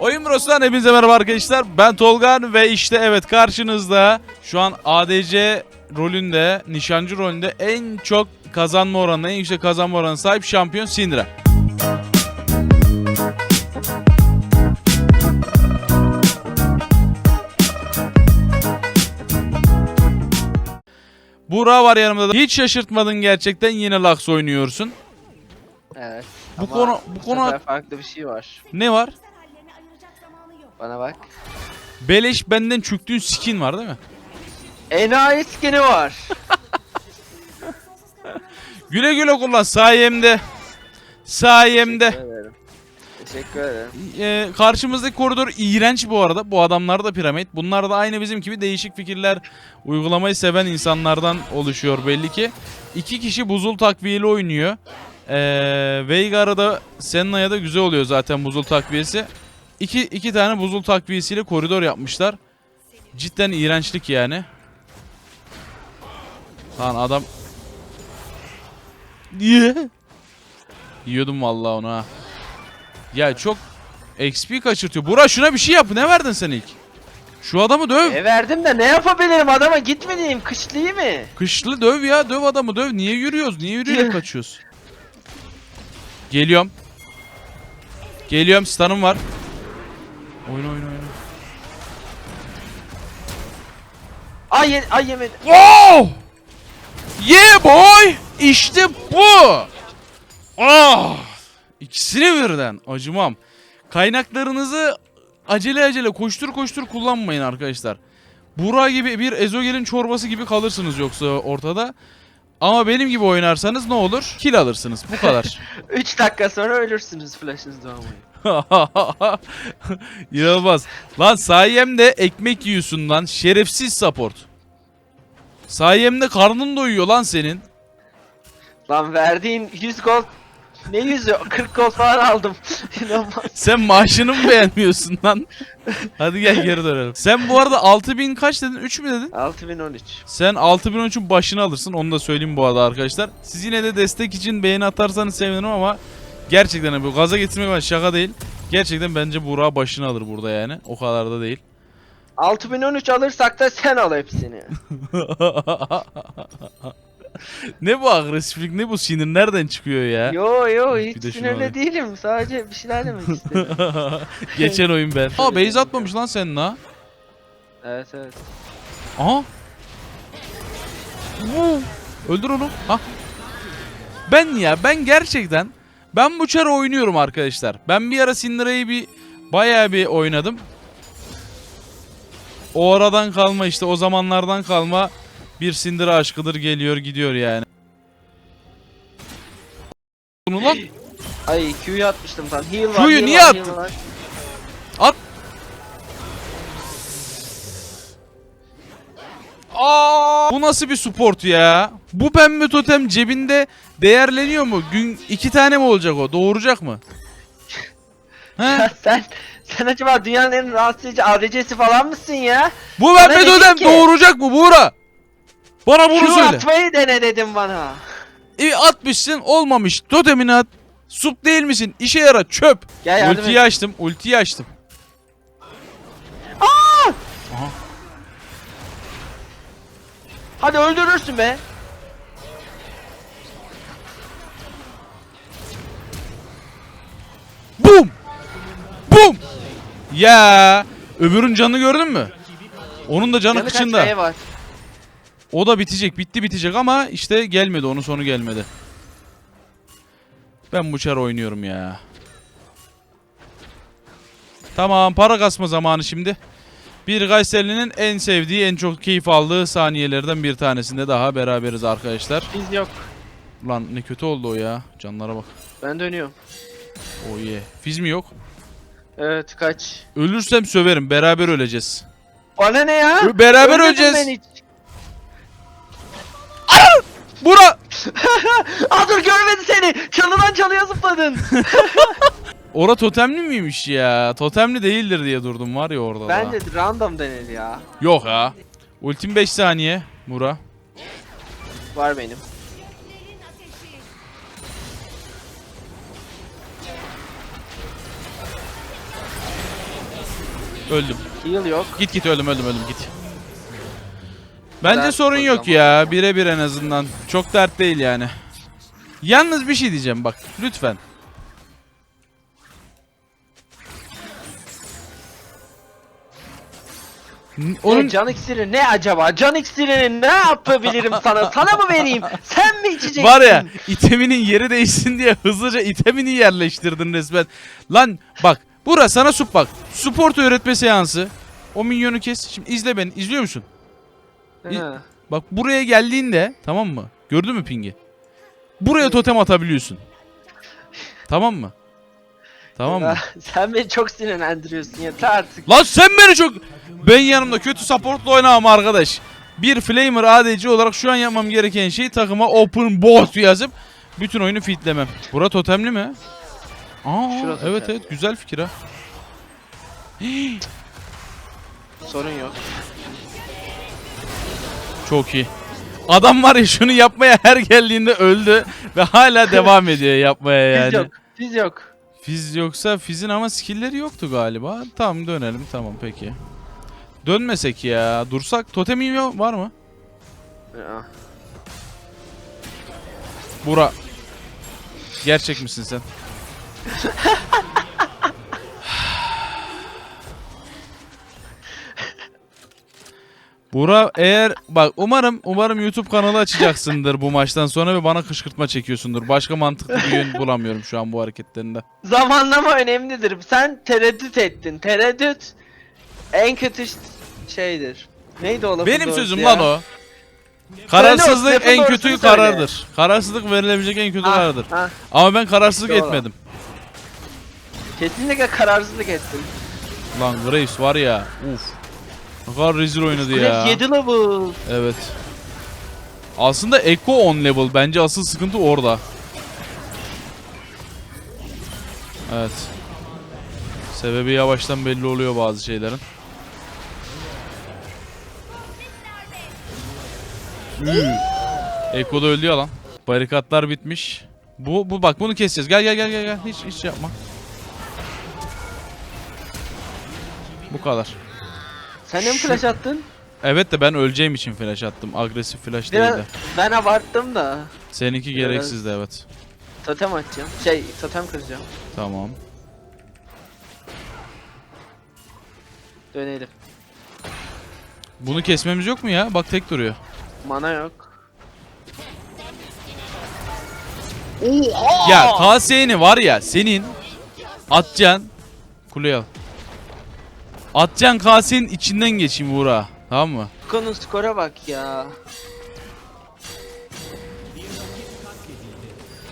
Oyun Bros'tan hepinize merhaba arkadaşlar. Ben Tolgan ve işte evet karşınızda şu an ADC rolünde, nişancı rolünde en çok kazanma oranına, en yüksek kazanma oranına sahip şampiyon Syndra. Buğra var yanımda da. Hiç şaşırtmadın gerçekten yine Lux oynuyorsun. Evet. Bu ama konu- bu konu- farklı bir şey var. Ne var? Bana bak. Beleş benden çüktüğün skin var değil mi? Enayi skin'i var. Güle güle kullan sayemde. Sayemde. Teşekkür ederim. Teşekkür ederim. Ee, karşımızdaki koridor iğrenç bu arada. Bu adamlar da piramit. Bunlar da aynı bizim gibi değişik fikirler uygulamayı seven insanlardan oluşuyor belli ki. İki kişi buzul takviyeli oynuyor. Ee, Veigar'a da Senna'ya da güzel oluyor zaten buzul takviyesi. İki, iki tane buzul takviyesiyle koridor yapmışlar. Cidden iğrençlik yani. Lan adam... Niye? Yiyordum vallahi onu ha. Ya çok XP kaçırtıyor. Bura şuna bir şey yap. Ne verdin sen ilk? Şu adamı döv. E verdim de ne yapabilirim adama gitmediğim kışlıyı mı? Kışlı döv ya. Döv adamı döv. Niye yürüyoruz? Niye yürüyerek kaçıyoruz? Geliyorum. Geliyorum. Stun'ım var. Oyna oyna oyna. Ay, ye ay yemedi. Oh! Yeah boy! İşte bu! Ah! İkisini birden. Acımam. Kaynaklarınızı acele acele koştur koştur kullanmayın arkadaşlar. Bura gibi bir ezogelin çorbası gibi kalırsınız yoksa ortada. Ama benim gibi oynarsanız ne olur? Kill alırsınız. Bu kadar. 3 dakika sonra ölürsünüz flash'ınız doğmayı. İnanılmaz. Lan sayemde ekmek yiyorsun lan. Şerefsiz support. Sayemde karnın doyuyor lan senin. Lan verdiğin 100 gold ne yüzü 40 gold falan aldım. İnanılmaz. Sen maaşını mı beğenmiyorsun lan? Hadi gel geri dönelim. Sen bu arada 6000 kaç dedin? 3 mü dedin? 6013. Sen 6013'ün başını alırsın. Onu da söyleyeyim bu arada arkadaşlar. Siz yine de destek için beğeni atarsanız sevinirim ama gerçekten bu gaza getirmek var şaka değil. Gerçekten bence Burak başını alır burada yani. O kadar da değil. 6013 alırsak da sen al hepsini. ne bu agresiflik ne bu sinir nereden çıkıyor ya? yo yo de hiç şunu sinirli alayım. değilim. Sadece bir şeyler demek istedim. Geçen oyun ben. Aa base atmamış lan senin ha. evet evet. Aha. Öldür onu. Ha. Ben ya ben gerçekten ben bu çarı oynuyorum arkadaşlar. Ben bir ara Syndra'yı bir bayağı bir oynadım. O aradan kalma işte o zamanlardan kalma bir Syndra aşkıdır geliyor gidiyor yani. Bunu lan Ay Q'yu atmıştım tam. Heal var. Q'yu niye attın? at. Aa! Bu nasıl bir support ya? Bu pembe totem cebinde değerleniyor mu? Gün iki tane mi olacak o? Doğuracak mı? He? Sen sen acaba dünyanın en rahatsız edici ADC'si falan mısın ya? Bu Bana dedin ki- doğuracak mı Buğra? Bana bunu Q söyle. atmayı dene dedim bana. E, atmışsın olmamış. Totemini at. Sup değil misin? İşe yara çöp. Gel yardım Ultiyi et. açtım. Ultiyi açtım. Hadi öldürürsün be. Bum! Bum! Ya öbürün canını gördün mü? Onun da canı Canı kıçında. var. O da bitecek, bitti bitecek ama işte gelmedi, onun sonu gelmedi. Ben bu çar oynuyorum ya. Tamam, para kasma zamanı şimdi. Bir Kayseri'nin en sevdiği, en çok keyif aldığı saniyelerden bir tanesinde daha beraberiz arkadaşlar. Biz yok. Lan ne kötü oldu o ya. Canlara bak. Ben dönüyorum. Oh yeah. Fiz mi yok? Evet kaç. Ölürsem söverim. Beraber öleceğiz. Bana ne ya? Beraber Öldürdün öleceğiz. beni hiç. Bura! Aa dur görmedi seni. Çalıdan çalıya zıpladın. Ora totemli miymiş ya? Totemli değildir diye durdum var ya orada da. Bence random denedi ya. Yok ha. Ultim 5 saniye. Mura. Var benim. Öldüm. Heal yok. Git git öldüm öldüm öldüm git. Bence Dert sorun yok ya. Birebir en azından. Çok dert değil yani. Yalnız bir şey diyeceğim bak. Lütfen. Onun... Onun can iksiri ne acaba? Can iksirini ne yapabilirim sana? Sana mı vereyim? Sen mi içeceksin? var ya iteminin yeri değişsin diye hızlıca itemini yerleştirdin resmen. Lan bak burası sana sup bak. Support öğretme seansı. O minyonu kes. Şimdi izle beni. İzliyor musun? Ha. Bak buraya geldiğinde tamam mı? Gördün mü pingi? Buraya totem atabiliyorsun. Tamam mı? Tamam mı? Sen beni çok sinirlendiriyorsun yeter artık. Lan sen beni çok... Ben yanımda kötü supportla oynamam arkadaş. Bir Flamer ADC olarak şu an yapmam gereken şey takıma open bot yazıp bütün oyunu fitlemem. Bura totemli mi? Aa Şurası evet totem. evet güzel fikir ha. Sorun yok. Çok iyi. Adam var ya şunu yapmaya her geldiğinde öldü ve hala devam ediyor yapmaya yani. Biz yok. Biz yok. Fiz yoksa Fiz'in ama skill'leri yoktu galiba. Tamam dönelim tamam peki. Dönmesek ya. Dursak totemin var mı? Ya. Bura. Gerçek misin sen? Bura eğer bak umarım umarım YouTube kanalı açacaksındır bu maçtan sonra ve bana kışkırtma çekiyorsundur. Başka mantıklı bir yön bulamıyorum şu an bu hareketlerinde. Zamanlama önemlidir. Sen tereddüt ettin. Tereddüt en kötü şeydir. Neydi o lafın Benim doğrusu sözüm ya? lan o. Kararsızlık lafın en doğrusunu kötü söyle. karardır. Kararsızlık verilebilecek en kötü Ah, karardır. ah, Ama ben kararsızlık Doğru. etmedim. Kesinlikle kararsızlık ettin. Lan Graves var ya. Uf. Ne kadar rezil oynadı ya. Graves 7 level. Evet. Aslında Echo on level. Bence asıl sıkıntı orada. Evet. Sebebi yavaştan belli oluyor bazı şeylerin. Üü. Echo da öldü ya lan. Barikatlar bitmiş. Bu bu bak bunu keseceğiz. Gel gel gel gel gel. Hiç hiç yapma. Bu kadar. Sen de mi flash attın? Evet de ben öleceğim için flash attım. Agresif flash değil Biraz, de. ben abarttım da. Seninki Biraz- gereksizdi evet. Totem atacağım. Şey totem kıracağım. Tamam. Dönelim. Bunu kesmemiz yok mu ya? Bak tek duruyor. Mana yok. Ya KS'ni var ya senin atacaksın kuleye al. Atacaksın KS'nin içinden geçeyim Buğra. Tamam mı? Konu skora bak ya.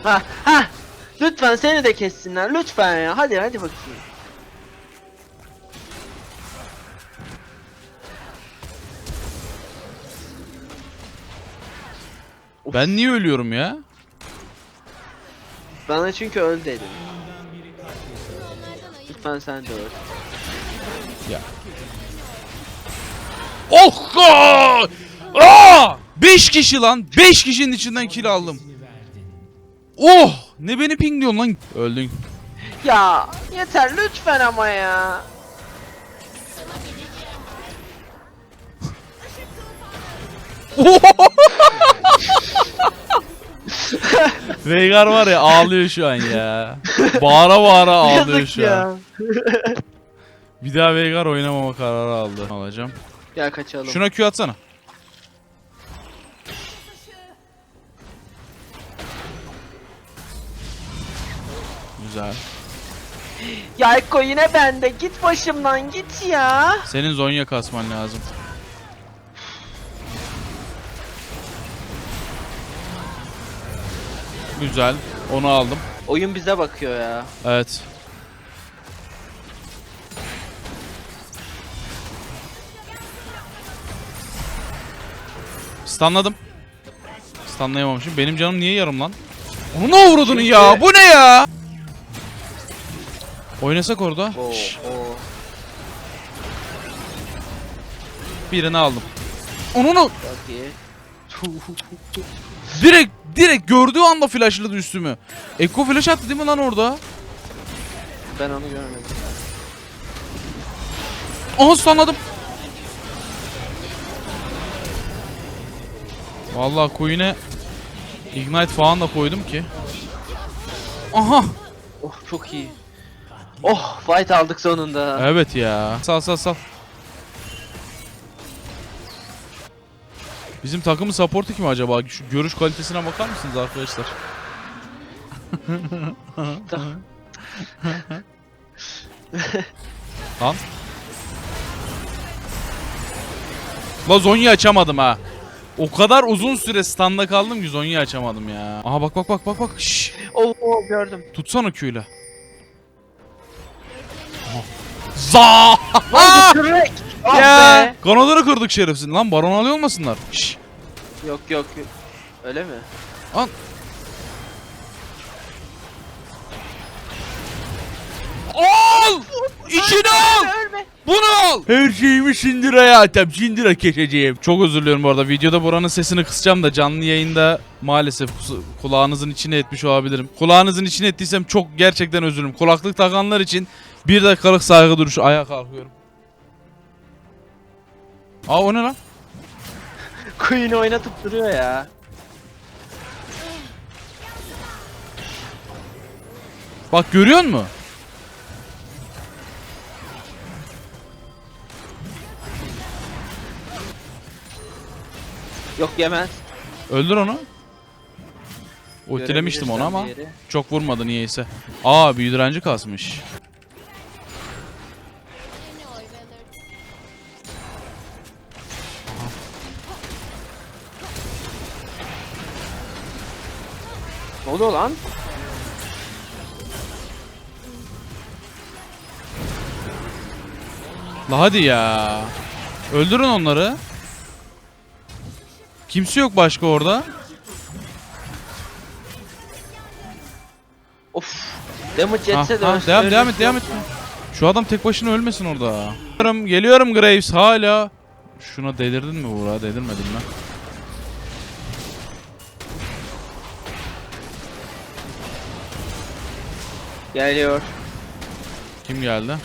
Ha ha. Lütfen seni de kessinler. Lütfen ya. Hadi hadi bakayım. Ben niye ölüyorum ya? Bana çünkü öl dedin. Lütfen sen de öl. Oh God! Aa! 5 kişi lan. 5 kişinin içinden kill aldım. Oh! Ne beni pingliyorsun lan? Öldün. Ya yeter lütfen ama ya. Veigar var ya ağlıyor şu an ya. Bağıra bağıra ağlıyor Yazık şu an. Bir daha Veigar oynamama kararı aldı. Alacağım. Gel kaçalım. Şuna Q atsana. Güzel. Ya Ekko yine bende. Git başımdan git ya. Senin Zonya kasman lazım. Güzel. Onu aldım. Oyun bize bakıyor ya. Evet. Stunladım. Stunlayamamışım. Benim canım niye yarım lan? Onu ne vurdun ya? Bu ne ya? Oynasak orada. Birini aldım. Onu. Direkt direkt gördüğü anda flashladı üstümü. Eko flash attı değil mi lan orada? ben onu görmedim. Aha stunladım. Vallahi Queen'e Ignite falan da koydum ki. Aha. Oh çok iyi. Oh fight aldık sonunda. Evet ya. Sal sal sal. Bizim takımın support'u kim acaba? Şu görüş kalitesine bakar mısınız arkadaşlar? Lan. La Zonya'yı açamadım ha. O kadar uzun süre standa kaldım ki Zonya'yı açamadım ya. Aha bak bak bak bak bak. Şşş. Oh, oh gördüm. Tutsana Q'yla. Za! Düşürerek. Ah ya. be. Kanadını kırdık şerefsin. Lan baron alıyor olmasınlar. Şşş. Yok yok. Öyle mi? Al. Al! İçine al! Bunu al! Her şeyimi Shindira'ya atem. Shindira keseceğim. Çok özür diliyorum bu arada. Videoda buranın sesini kısacağım da canlı yayında maalesef kulağınızın içine etmiş olabilirim. Kulağınızın içine ettiysem çok gerçekten özür dilerim. Kulaklık takanlar için bir dakikalık saygı duruşu. Ayağa kalkıyorum. Aa o ne lan? Queen'i oynatıp duruyor ya. Bak görüyor musun? Yok yemez. Öldür onu. Ultilemiştim onu ama yeri. çok vurmadı niyeyse. Aa büyü direnci kasmış. Ne oluyor lan? La hadi ya. Öldürün onları. Kimse yok başka orada. Of. Damage Ha, yetse de ha, ölsün, devam devam et devam et. Şu adam tek başına ölmesin orada. Geliyorum, geliyorum Graves hala. Şuna delirdin mi Buğra? Delirmedin mi? Geliyor. Kim geldi?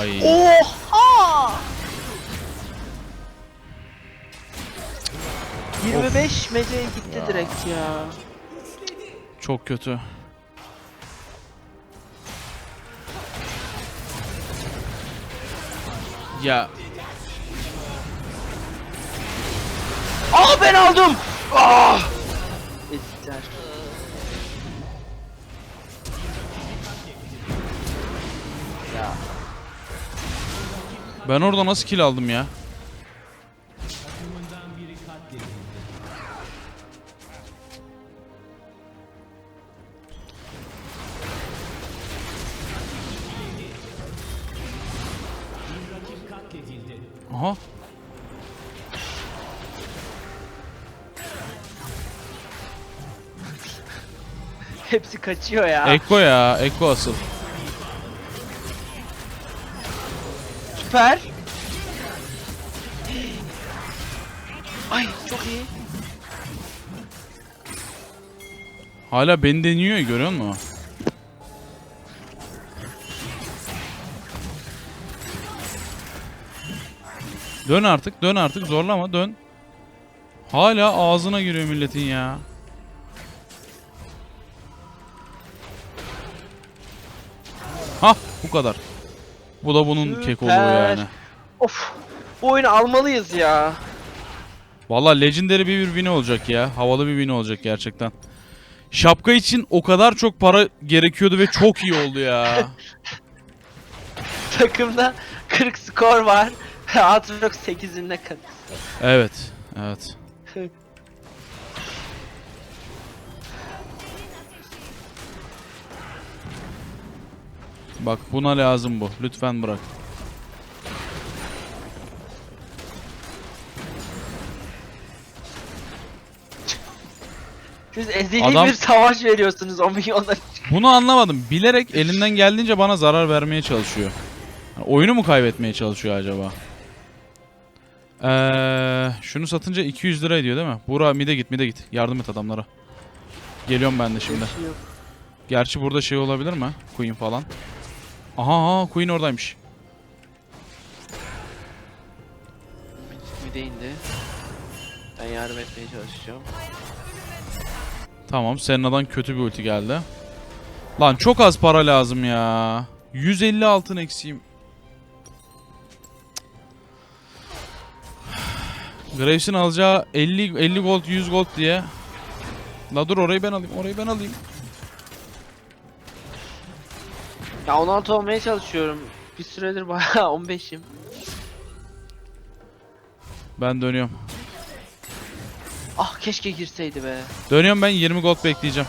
Ay. Oha! 25 meceye gitti direkt ya. Çok kötü. Ya Aa ben aldım. Ah! Ezikler. Ya ben orada nasıl kill aldım ya? Aha. hepsi kaçıyor ya. Eko ya. Eko asıl. Süper. Ay çok iyi. Hala beni deniyor görüyor musun? Dön artık, dön artık. Zorlama, dön. Hala ağzına giriyor milletin ya. Hah, bu kadar. Bu da bunun kek oluyor yani. Of. Bu oyunu almalıyız ya. Vallahi legendary bir bir win olacak ya. Havalı bir win olacak gerçekten. Şapka için o kadar çok para gerekiyordu ve çok iyi oldu ya. Takımda 40 skor var. Atrox 8'inde kat. Evet, evet. Bak buna lazım bu. Lütfen bırak. Siz ezeli Adam- bir savaş veriyorsunuz o milyonlar. Bunu anlamadım. Bilerek elinden geldiğince bana zarar vermeye çalışıyor. Yani oyunu mu kaybetmeye çalışıyor acaba? Ee, şunu satınca 200 lira ediyor değil mi? Bura mide git mide git. Yardım et adamlara. Geliyorum ben de şimdi. Şey Gerçi burada şey olabilir mi? Queen falan. Aha, aha Queen oradaymış. Mide indi. Ben yardım etmeye çalışacağım. Tamam Senna'dan kötü bir ulti geldi. Lan çok az para lazım ya. 150 altın eksiğim. Graves'in alacağı 50 50 gold 100 gold diye. La dur orayı ben alayım. Orayı ben alayım. Ya 16 olmaya çalışıyorum. Bir süredir bayağı 15'im. Ben dönüyorum. Ah keşke girseydi be. Dönüyorum ben 20 gold bekleyeceğim.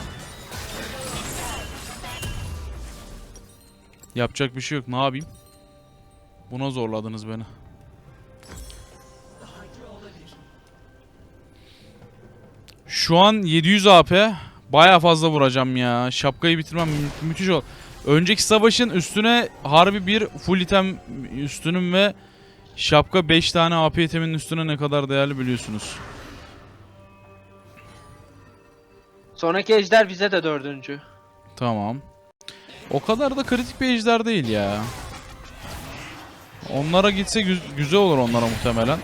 Yapacak bir şey yok. Ne yapayım? Buna zorladınız beni. Şu an 700 AP. Baya fazla vuracağım ya. Şapkayı bitirmem mü- müthiş ol. Önceki savaşın üstüne harbi bir full item üstünüm ve şapka 5 tane AP itemin üstüne ne kadar değerli biliyorsunuz. Sonraki ejder bize de dördüncü. Tamam. O kadar da kritik bir ejder değil ya. Onlara gitse gü- güzel olur onlara muhtemelen.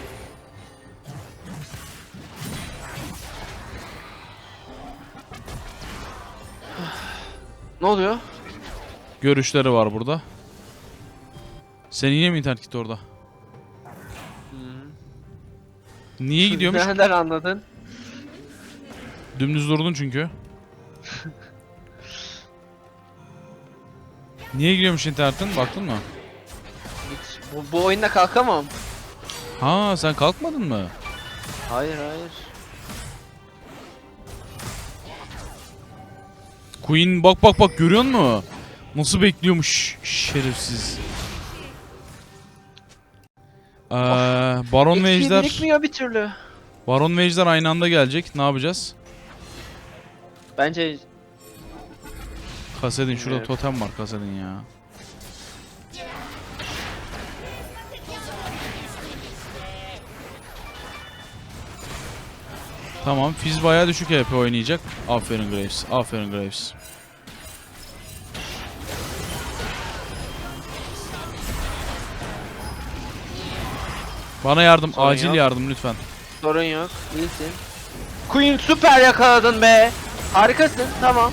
Oluyor? Görüşleri var burada. Senin yine mi internet gitti orada? Niye gidiyormuş? Nereden anladın? Dümdüz durdun çünkü. Niye gidiyormuş internetin? Baktın mı? Hiç- Bu, bu oyunda kalkamam. Ha sen kalkmadın mı? Hayır hayır. Queen bak bak bak görüyor musun? Nasıl bekliyormuş şerefsiz. Ee, Baron ve Ejder birikmiyor bir türlü. Baron ve Ejder aynı anda gelecek. Ne yapacağız? Bence Kasedin şurada Evet. totem var Kasedin ya. Tamam, Fizz bayağı düşük HP oynayacak. Aferin Graves, aferin Graves. Bana yardım, Sorun acil yok. yardım lütfen. sorun yok. İyisin. Queen süper yakaladın be. Harikasın. Tamam.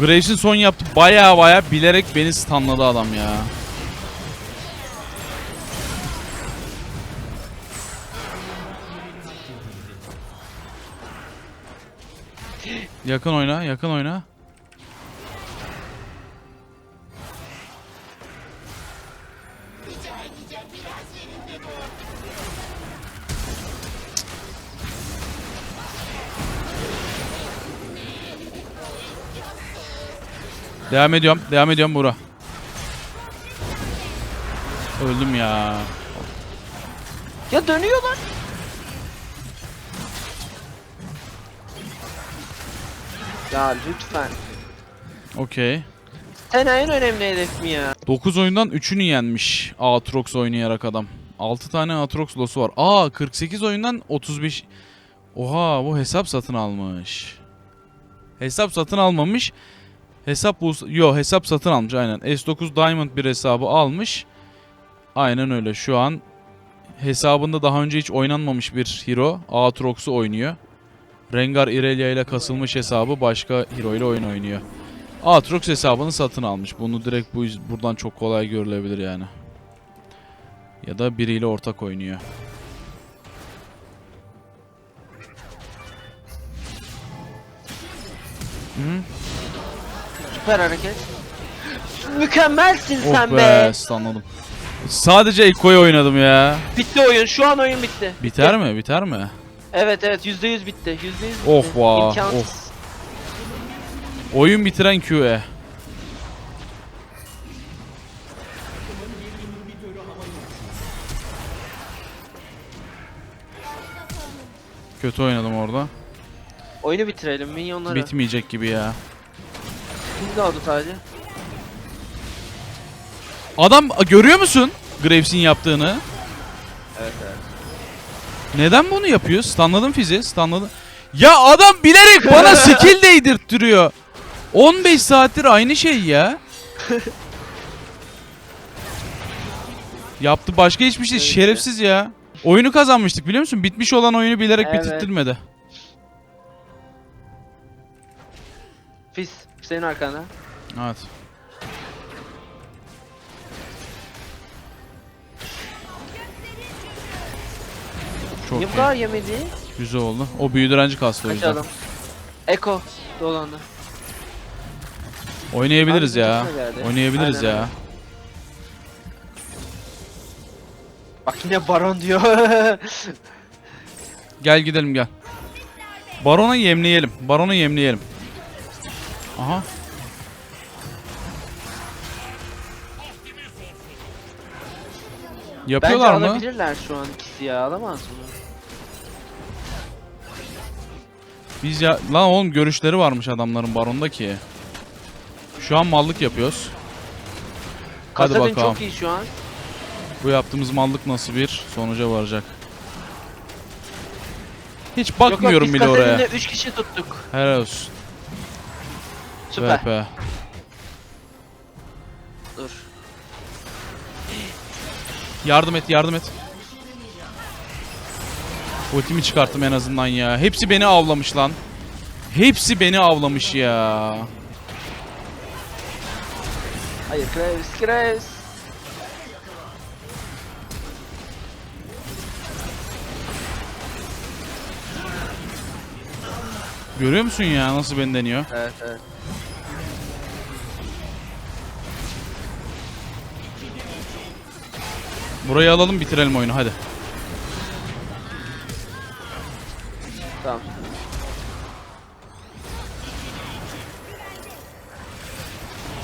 Graves'in son yaptı baya baya bilerek beni stunladı adam ya. Yakın oyna, yakın oyna. Devam ediyorum, devam ediyorum Bura. Öldüm ya. Ya dönüyorlar. Ya lütfen. Okey. Sen en önemli hedef mi ya? 9 oyundan 3'ünü yenmiş Aatrox oynayarak adam. 6 tane Aatrox losu var. Aa 48 oyundan 35. Oha bu hesap satın almış. Hesap satın almamış. Hesap bu yo hesap satın almış aynen. S9 Diamond bir hesabı almış. Aynen öyle. Şu an hesabında daha önce hiç oynanmamış bir hero Aatrox'u oynuyor. Rengar Irelia ile kasılmış hesabı başka hero ile oyun oynuyor. Aatrox hesabını satın almış. Bunu direkt bu buradan çok kolay görülebilir yani. Ya da biriyle ortak oynuyor. Hı? Süper hareket. Mükemmelsin Oh sen be, be. stunladım. Sadece Ekko'yu oynadım ya. Bitti oyun. Şu an oyun bitti. Biter mi? Biter mi? Evet evet %100 bitti. %100 bitti. Oh vah, İmkansız. Oyun bitiren QE. Kötü oynadım orada. Oyunu bitirelim minyonları. Bitmeyecek gibi ya. De oldu sadece. Adam görüyor musun Graves'in yaptığını? Evet evet. Neden bunu yapıyor? Stunladım fizi, stunladım. Ya adam bilerek bana skill değdirttiriyor. 15 saattir aynı şey ya. Yaptı başka hiçbir şey. Evet. Şerefsiz ya. Oyunu kazanmıştık biliyor musun? Bitmiş olan oyunu bilerek Evet. bitirttirmedi. Fis. Senin arkanda. Evet. Çok Niye bu iyi. kadar yemedi? Güzel oldu. O büyü direnci kastı o yüzden. Kaçalım. Eko dolandı. Oynayabiliriz Abi, ya. bizim geldi. Oynayabiliriz Aynen, ya. Bak yine baron diyor. Gel gidelim gel. Barona yemleyelim. Barona yemleyelim. Aha. Bence Yapıyorlar mı? alabilirler şu an ikisi ya alamaz mı? Biz ya lan oğlum görüşleri varmış adamların baronda ki. Şu an mallık yapıyoruz. Hadi Kasadin bakalım. çok iyi şu an. Bu yaptığımız mallık nasıl bir sonuca varacak? Hiç bakmıyorum yok, bile oraya. Kasadin'le 3 kişi tuttuk. Helal olsun. Süper. VP. Dur. Yardım et, yardım et. Ultimi çıkarttım en azından ya. Hepsi beni avlamış lan. Hepsi beni avlamış ya. Hayır Graves, Graves. Görüyor musun ya nasıl beni deniyor? Evet evet. Burayı alalım bitirelim oyunu hadi. Tamam.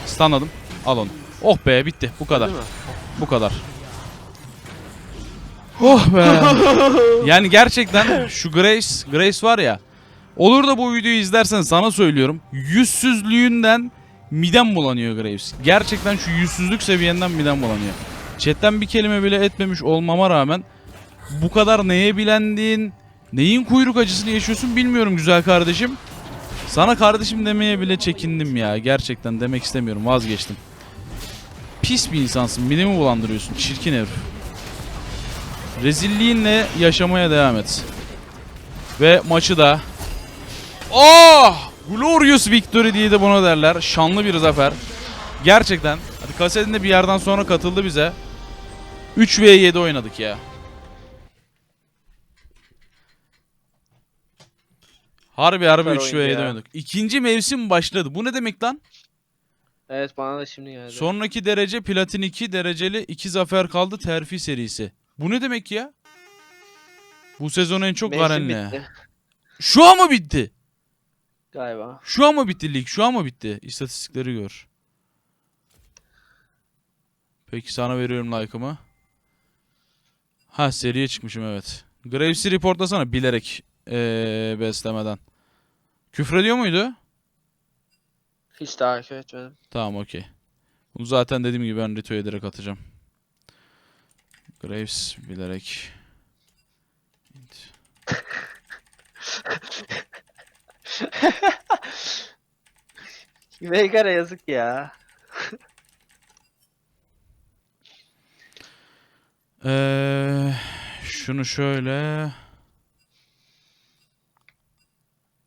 Stunladım. Al onu. Oh be bitti. Bu kadar. Bu kadar. Oh be. yani gerçekten şu Grace, Grace var ya. Olur da bu videoyu izlersen sana söylüyorum. Yüzsüzlüğünden midem bulanıyor Graves. Gerçekten şu yüzsüzlük seviyenden midem bulanıyor. Chatten bir kelime bile etmemiş olmama rağmen bu kadar neye bilendin, neyin kuyruk acısını yaşıyorsun bilmiyorum güzel kardeşim. Sana kardeşim demeye bile çekindim ya. Gerçekten demek istemiyorum. Vazgeçtim. Pis bir insansın. Midemi bulandırıyorsun. Çirkin herif. Rezilliğinle yaşamaya devam et. Ve maçı da Oh! Glorious victory diye de buna derler. Şanlı bir zafer. Gerçekten. Hadi kasetin de bir yerden sonra katıldı bize. 3v7 oynadık ya. Harbi harbi Süper oyundu 3v7 ya. oynadık. İkinci mevsim başladı. Bu ne demek lan? Evet bana da şimdi geldi. Sonraki derece platin 2 dereceli 2 zafer kaldı terfi serisi. Bu ne demek ya? Bu sezon en çok Garen'le. Şu an mı bitti? Galiba. Şu an mı bitti lig? Şu an mı bitti? İstatistikleri gör. Peki sana veriyorum like'ımı. Ha seriye çıkmışım evet. Graves'i reportlasana bilerek ee, beslemeden. Küfrediyor muydu? Hiç takip etmedim. Tamam okey. Bunu zaten dediğim gibi ben retweet ederek atacağım. Graves bilerek. Veigar'a yazık ya. Ee, şunu şöyle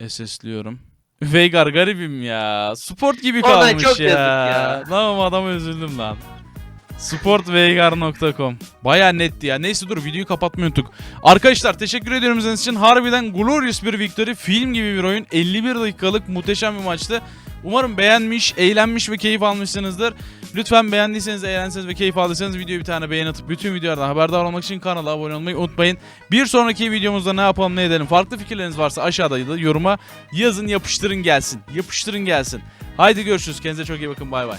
SS'liyorum. Veigar garibim ya. Sport gibi Ona kalmış çok ya. yazık ya. Tamam adama üzüldüm lan. Sportveigar.com Baya netti ya. Neyse dur videoyu kapatmayı unuttuk. Arkadaşlar teşekkür ediyorum izlediğiniz için. Harbiden glorious bir victory. Film gibi bir oyun. 51 dakikalık muhteşem bir maçtı. Umarım beğenmiş, eğlenmiş ve keyif almışsınızdır. Lütfen beğendiyseniz, eğlendiyseniz ve keyif aldıysanız videoya bir tane beğen atıp bütün videolardan haberdar olmak için kanala abone olmayı unutmayın. Bir sonraki videomuzda ne yapalım ne edelim farklı fikirleriniz varsa aşağıda da yoruma yazın yapıştırın gelsin. Yapıştırın gelsin. Haydi görüşürüz. Kendinize çok iyi bakın. Bay bay.